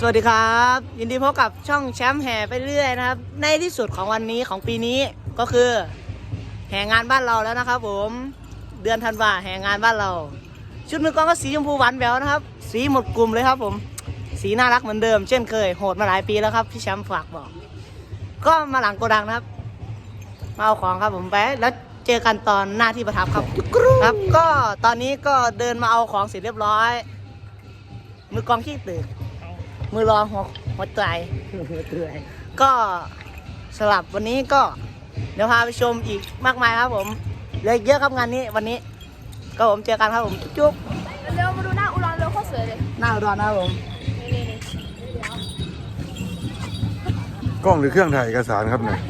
สวัสดีครับ ยินดีพบกับช่องแชมป์แห่ไปเรื่อยนะครับ ในที่สุดของวันนี้ของปีนี้ก็คือแห่งานบ้านเราแล้วนะครับ ผมเดือนธันวาแห่งานบ้านเรา ชุดมือกองก็สีชมพูหวานแหววนะครับ สีหมดกลุ่มเลยครับ ผมสีน่ารักเหมือนเดิม เช่นเคยโหดมาหลายปีแล้วครับพี่แชมป์ฝากบอก ก็มาหลังโกดังนะครับมาเอาของครับผมไปแล้วเจอกันตอนหน้าที่ประทับครับครับ ก็ตอนนี้ก็เดินมาเอาของเสร็จเรียบร้อย มือกองขี้ตื่น มือรองหัวหัวใจ ก็สลับวันนี้ก็ เดี๋ยวพาไปชมอีกมากมายครับผมเหลืออีกเยอะครับงานนี้วันนี้ ก็ผมเจอกันครับผมจุ๊บเร็วมาดูหน้าอุรานเร็วโคตรสวยเลยหน้าอุดรนะครับผมนี่นี่นี่กล้องหรือเครื่องถ่ายเอกสารครับเนี่ย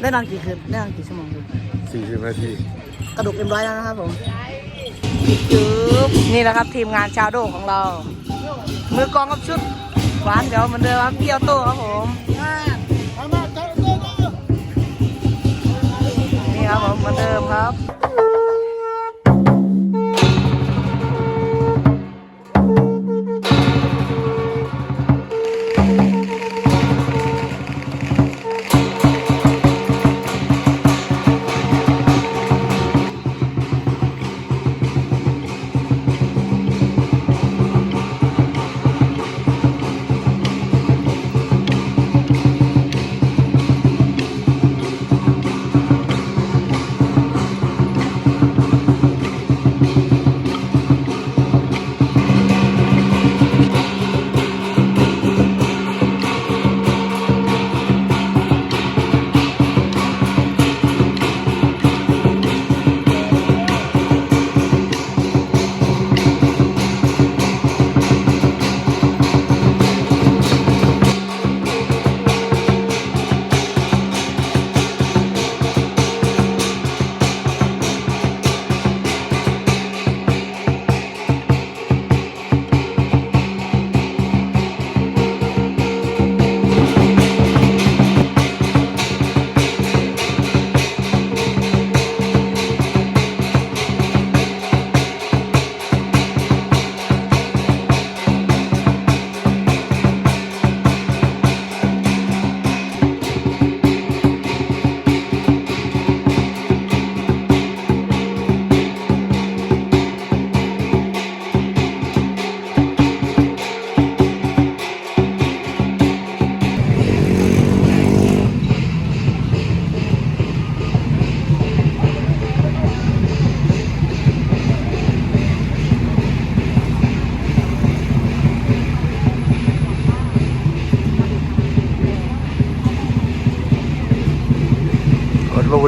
ได้นอนกี่คืนได้นอนกี่ชั่วโมงครับสี่สิบนาทีกระดูกเอ็มร้อยแล้วนะครับผม จุ๊บนี่แหละครับทีมงานชาวโดของเรา มือกองกับชุดหวานเดี๋ยวเหมือนเดิมครับพี่ออโต้ครับผมนี่ครับผมเหมือนเดิมครับ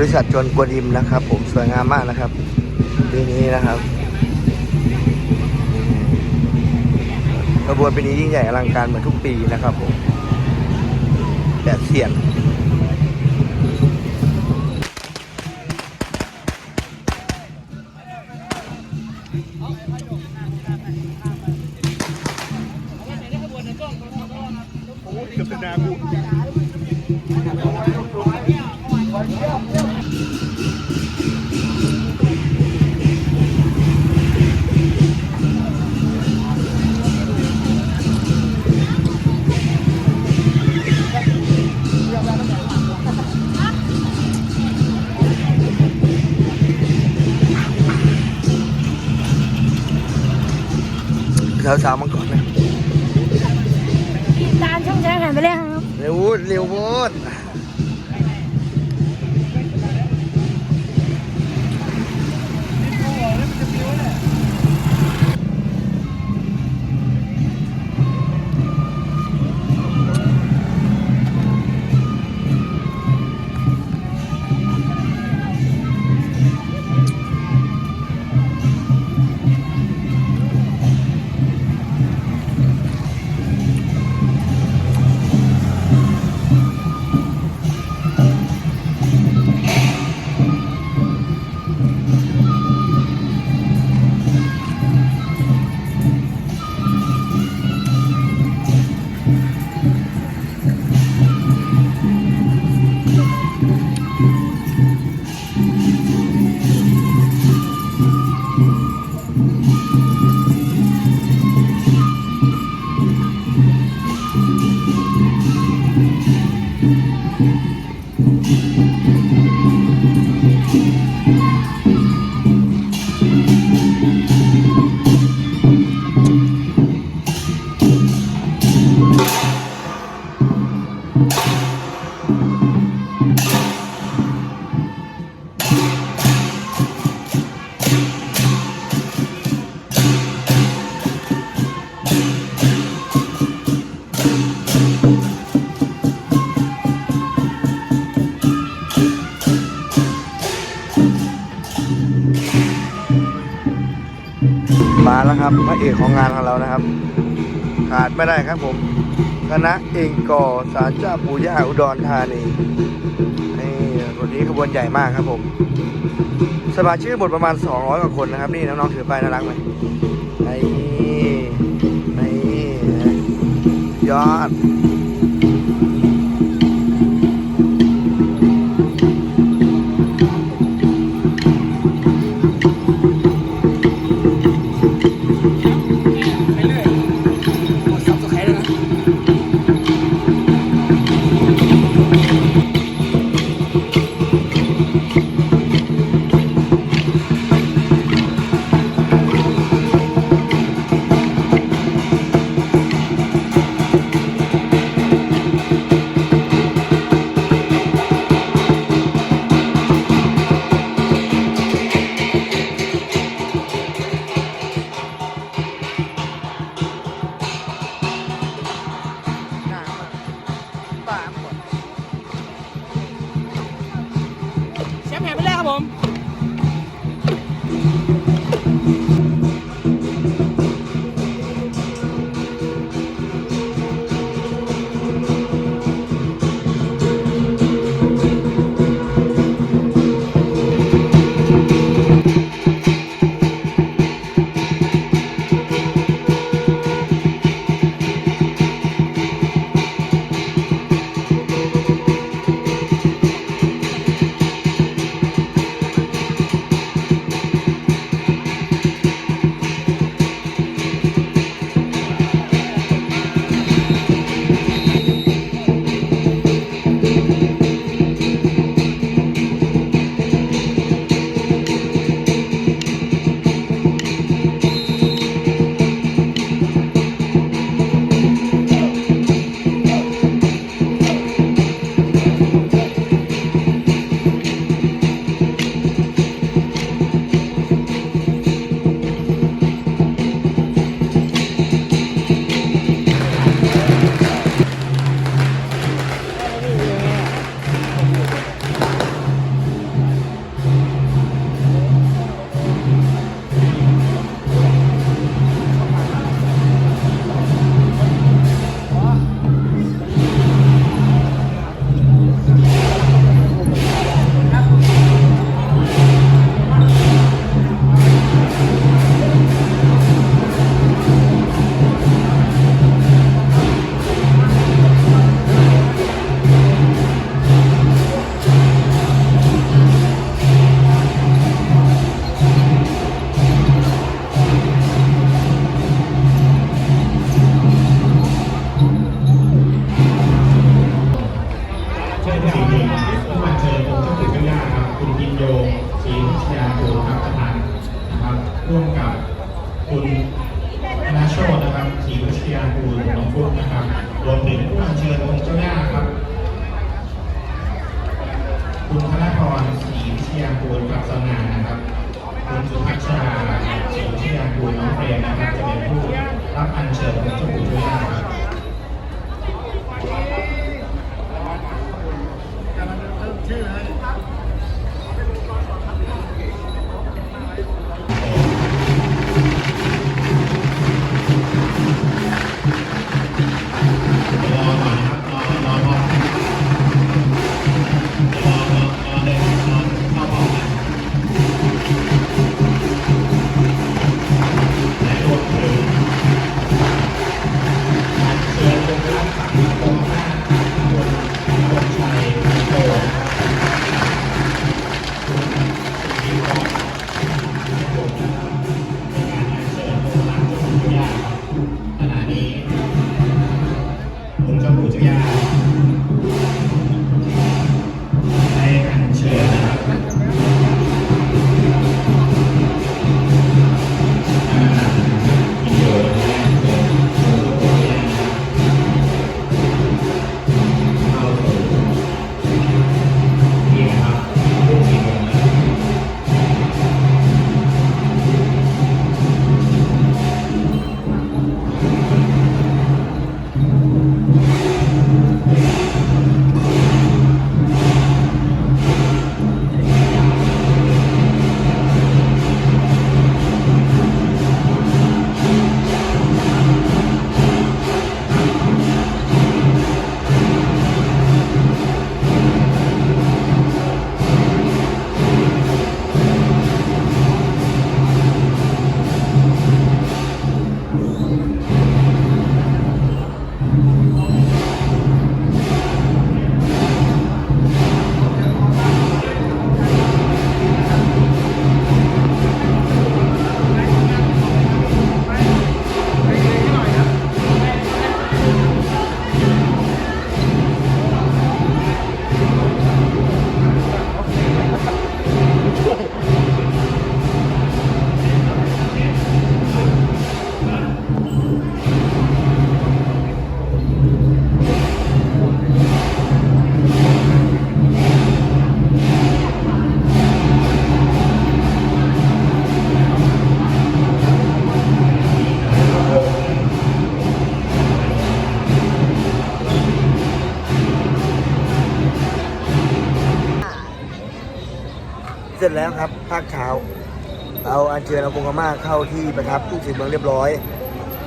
ริษัทจนกวนอิมนะครับ ผมสวยงามมากนะครับปีนี้นะครับกระบวนปีนี้ยิ่งใหญ่อลังการเหมือนทุกปีนะครับผมแต่เสียน สาวๆมาก่อนนะตามช่องแชมป์แห่ไปเลยครับเร็วเร็วโวด เอกของงานของเรานะครับ ขาดไม่ได้ครับผมคณะเองก่อสารเจ้าปู่ย่าอุดรธานีนี่วันนี้ขบวนใหญ่มากครับผม สมาชิกหมดประมาณ 200กว่าคนนะครับ นี่น้องๆถือไปน่ารักไหมไอ้นี่ไอ้นี่ยอด ร็จแล้วครับภาคเช้า เอาอัญเชิญเอาพงกมาเข้าที่ประทับที่สิงเมืองเรียบร้อย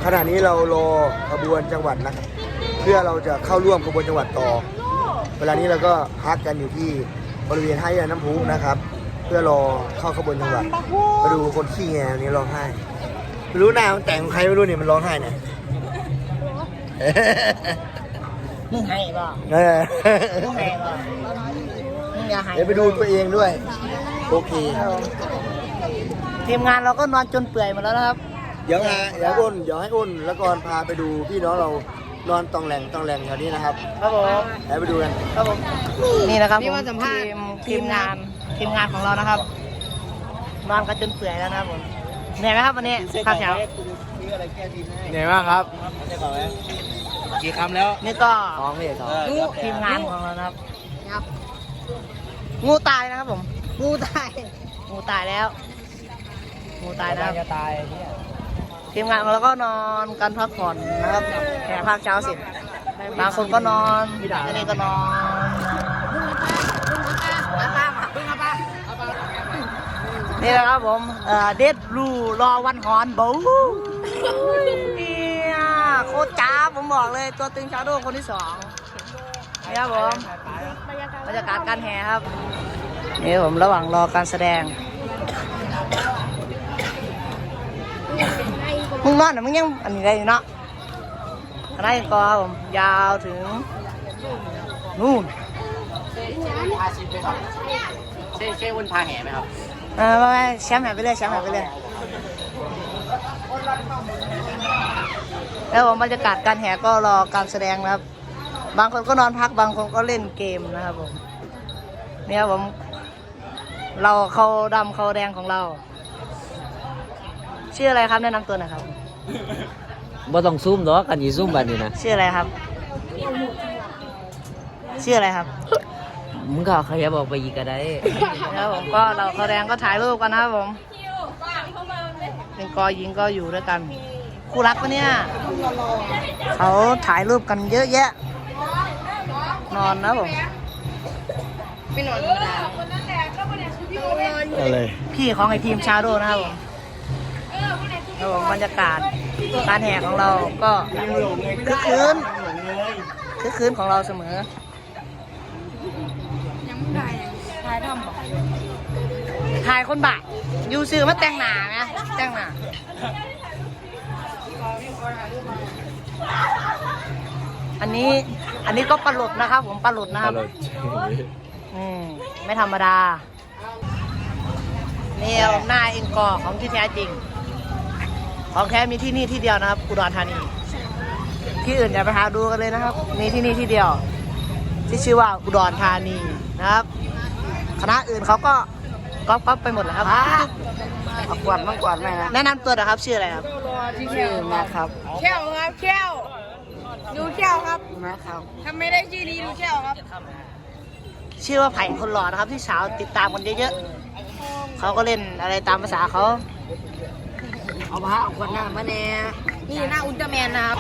ขณะนี้เรารอขบวนจังหวัดนะครับ เพื่อเราจะเข้าร่วมขบวนจังหวัดต่อ เวลานี้เราก็พักกันอยู่ที่บริเวณห้าแยกน้ำพุนะครับ เพื่อรอเข้าขบวนจังหวัดมาดูคนขี้แงวันนี้ร้องไห้ไม่รู้หน้ามันแต่งของใครไม่รู้เนี่ยมันร้องไห้เนี่ยมึงให้บ่เออมึงให้บ่มึงอย่าให้เดี๋ยวไปดูตัวเองด้วย โอเคทีมงานเราก็นอนจนเปื่อยหมาแล้วนะครับ เดี๋ยวพาเดี๋ยวอ้นเดี๋ยวให้อ้นแล้วก่อนพาไปดูพี่น้องเรานอนตองแหลงตองแหลงแถวนี้นะครับครับผมเดี๋ยวไปดูกัน ครับผมนี่นะครับผมทีมทีมงานทีมงานของเรานะครับนอนกันจนเปื่อยแล้วนะครับผมเหนื่อยไหมครับวันนี้ข้าวเช้าเหนื่อยมากครับกี่คำแล้วนี่ก็สองพี่สอง ทีมงานของเรานะครับครับงูตายนะครับผม งูตายงูตายแล้วงูตายนะครับจะตายเนี่ยทีมงานของเราก็นอนกันพักผ่อนนะครับแค่ภาคเช้าเสร็จบางคนก็นอนอันนี้ก็นอนนี่แหละครับผมเอ่อเด็ดรูรอวันหอนบูเนี่ยโคตรจ้าบผมบอกเลยตัวตึงชาโดคนที่สองนี่ครับผมบรรยากาศการแห่ครับ นี่ผมระหว่างรอการแสดง มึงนอนน่ะมึงยังอันนี้ได้อยู่เนาะคณะยังกอครับผมยาวถึง นู่นใช่ใช่วันพาแห่ไหมครับเออไม่ไม่แชมป์หายไปเลยแชมป์หายไปเลยแล้วผมบรรยากาศการแห่ก็รอการแสดงนะครับ บางคนก็นอนพักบางคนก็เล่นเกมนะครับผมเนี่ยครับผม เราเขาดำเขาแดงของเรา ชื่ออะไรครับแนะนำตัวหน่อยครับบ่ต้องซุ่มดอกกันยีซุ่มบัดนี้นะชื่ออะไรครับ ชื่ออะไรครับมึงก็ขยับออกไปอีกก็ได้แล้วผมก็เราเขาแดงก็ถ่ายรูปกันนะครับผมเป็นกอยิงก็อยู่ด้วยกันคู่รักปะเนี่ยเขาถ่ายรูปกันเยอะแยะ นอนนะผมอะไรพี่ของไอทีมชาโดนะครับผมแล้วผมบรรยากาศการแห่ของเราก็คึกคืนคึกคืนของเราเสมอถ่ายคนบะอยูซื้อมาแต่งหนาไหมแต่งหนาอันนี้อันนี้ก็ปลาหลุดนะครับผมปลาหลุดนะครับอืมไม่ธรรมดา นี่หน้าเองกอของที่แท้จริง ของแท้มีที่นี่ที่เดียวนะครับอุดรธานี ที่อื่นอย่าไปหาดูกันเลยนะครับ มีที่นี่ที่เดียว ที่ชื่อว่าอุดรธานีนะครับ คณะอื่นเขาก็ก๊อปก๊อปไปหมดแล้วครับเอากวาดมั่งกวาดไหมนะแนะนำตัวหนะครับชื่ออะไรครับชื่อแม็กครับแก้วครับแก้วดูแก้วครับแม็กครับทำไม่ได้ชื่อนี้ดูแก้วครับ ชื่อว่าไผ่คนหล่อนะครับที่สาวติดตามกันเยอะๆ เขาก็เล่นอะไรตามภาษาเขาเอาพระเอาขวดน้ำมาแน่นี่หน้าอุลตร้าแมนนะครับ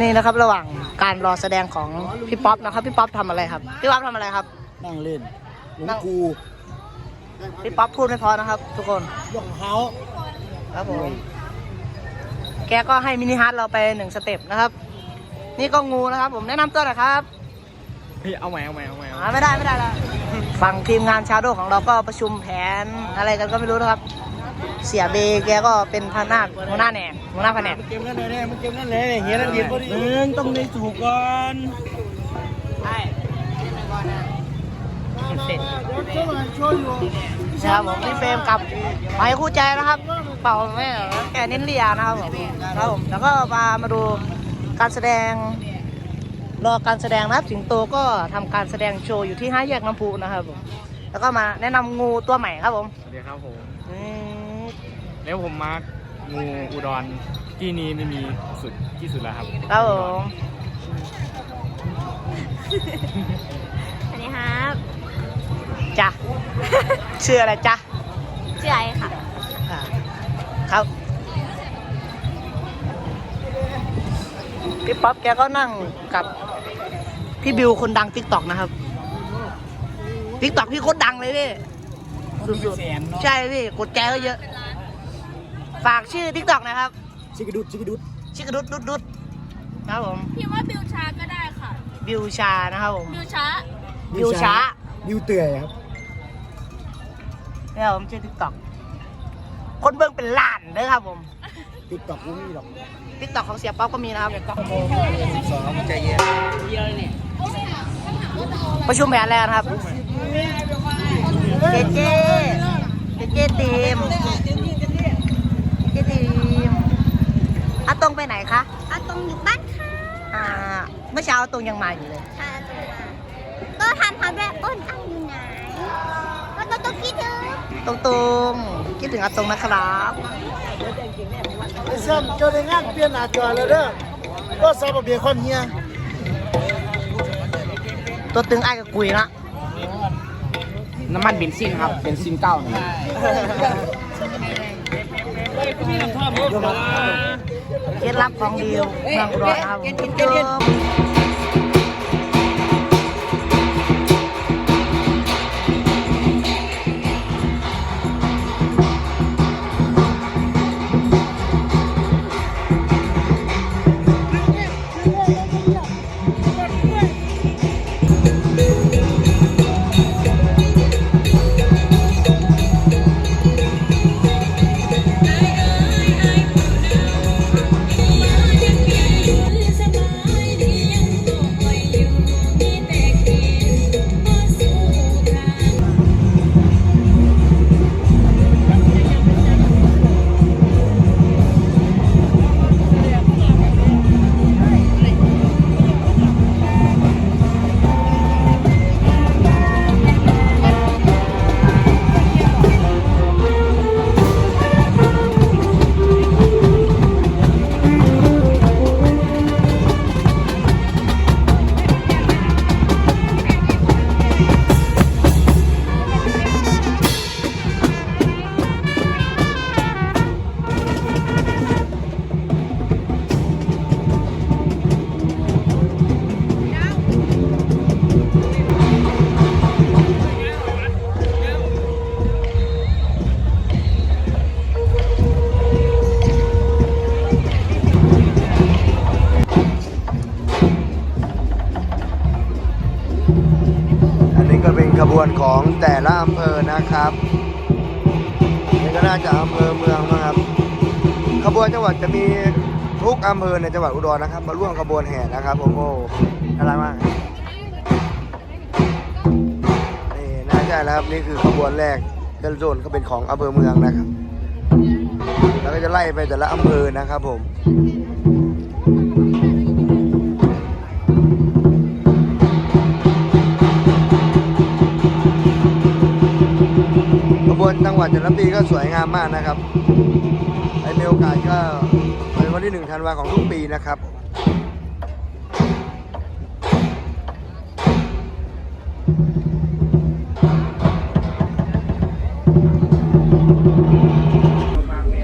นี่นะครับระหว่างการรอแสดงของพี่ป๊อปนะครับพี่ป๊อปทำอะไรครับพี่ป๊อปทำอะไรครับ นั่งเล่นหลวงนั่งกูพี่ป๊อปพูดไม่พอนะครับ ทุกคนยกเท้าครับผมแกก็ให้มินิฮาร์ดเราไปหนึ่งสเต็ปนะครับ นี่ก็งูนะครับ ผมแนะนำตัวหน่อยครับพี่เอาใหม่เอาใหม่เอาใหม่อ่าไม่ได้ไม่ได้แล้ว ฝั่งทีมงานชาโดของเราก็ประชุมแผนอะไรกันก็ไม่รู้นะครับ เสียเบแกก็เป็นพนักหัวหน้าแหนกหัวหน้าแผนกเกมกันเลยเนี่ยมึงเกมกันเลยเฮียนั่นยินพอดีมึงต้องได้ถูกก่อนเสร็จนะครับผมพี่เฟรมกับไม้คู่ใจนะครับ เป่าแม่แกเน้นเลียนะครับผมครับผมแล้วก็มามาดูการแสดง รอการแสดงนะครับสิงโตก็ทำการแสดงโชว์อยู่ที่ห้าแยกน้ำพุนะครับผมแล้วก็มาแนะนำงูตัวใหม่ครับผมสวัสดีครับผมอืมแล้วผมมาร์คงูอุดรที่นี้ไม่มีสุดที่สุดแล้วครับครับผมอันนี้ครับจ้ะชื่ออะไรจ๊ะชื่อไอค่ะ พี่ป๊อปแกก็นั่งกับพี่บิวคนดังติ๊กต็อกนะครับติ๊กต็อกพี่โคตรดังเลยพี่สุดๆใช่พี่กดแจก็เยอะ ฝากชื่อทิกตอกนะครับชิคกดุดชิคกดุดชิคกดุดดุดดุดครับผมพี่ว่าบิวช้าก็ได้ค่ะ บิวชานะครับผมบิวช้าบิวช้าบิวเตื่อยครับเนี่ยผมชื่อทิกตอกคนเบิ่งเป็นล้านเด้อครับผม ติ๊กต็อกกูมีหรอกทิกตอกของเสียป๊อปก็มีนะครับ สองใจเย็นประชุมแผนแล้วนะครับ เจเจ เจเจทีมเจเจทีมอาตรงไปไหนคะอาตรงอยู่บ้านค่ะอ่าเมื่อเช้าอาตรงยังมาอยู่เลย ค่ะก็ทำทำแบบอ้นอังอยู่ไหนก็ต้องต้องคิดถึงตรงตรงๆคิดถึงอาตรงนะครับ ไอ้ซ้ำเจ้าได้งานเปลี่ยนหน้าจอแล้วเด้อก็ซาบะเบียคอนเฮียตัวตึงไอ้กับกุยนะน้ำมันเบนซินครับเบนซินเก้านี่เคล็ดลับของดิวเมืองอุดรนะครับผม นะครับนี่ก็น่าจะอำเภอเมืองนะครับ ขบวนจังหวัดจะมีทุกอำเภอในจังหวัดอุดรนะครับ มาร่วมขบวนแห่นะครับโอ้น่ารักมากนี่น่าใช่แล้วครับนี่คือขบวนแรกเดลโซนก็เป็นของอำเภอเมืองนะครับ แล้วก็จะไล่ไปแต่ละอำเภอนะครับผม ขบวนจังหวัดแต่ละปีก็สวยงามมากนะครับใครมีโอกาสก็เป็นวันที่หนึ่งธันวาของทุกปีนะครับ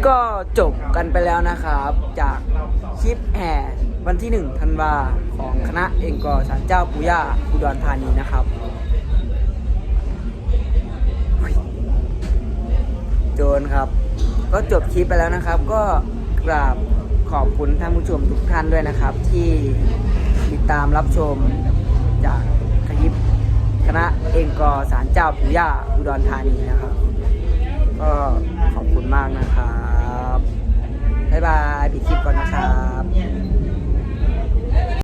ก็จบกันไปแล้วนะครับ จากคลิปแห่วันที่1ธันวาของคณะเองกอสารเจ้าปุย่าอุดรธานีนะครับ โจนครับ ก็จบคลิปไปแล้วนะครับ ก็กราบขอบคุณท่านผู้ชมทุกท่านด้วยนะครับ ที่ติดตามรับชมจากคลิปคณะเองกอสารเจ้าปุย่าอุดรธานีนะครับ ก็ขอบคุณมากนะครับ บ๊ายบายปิดคลิปก่อนนะครับ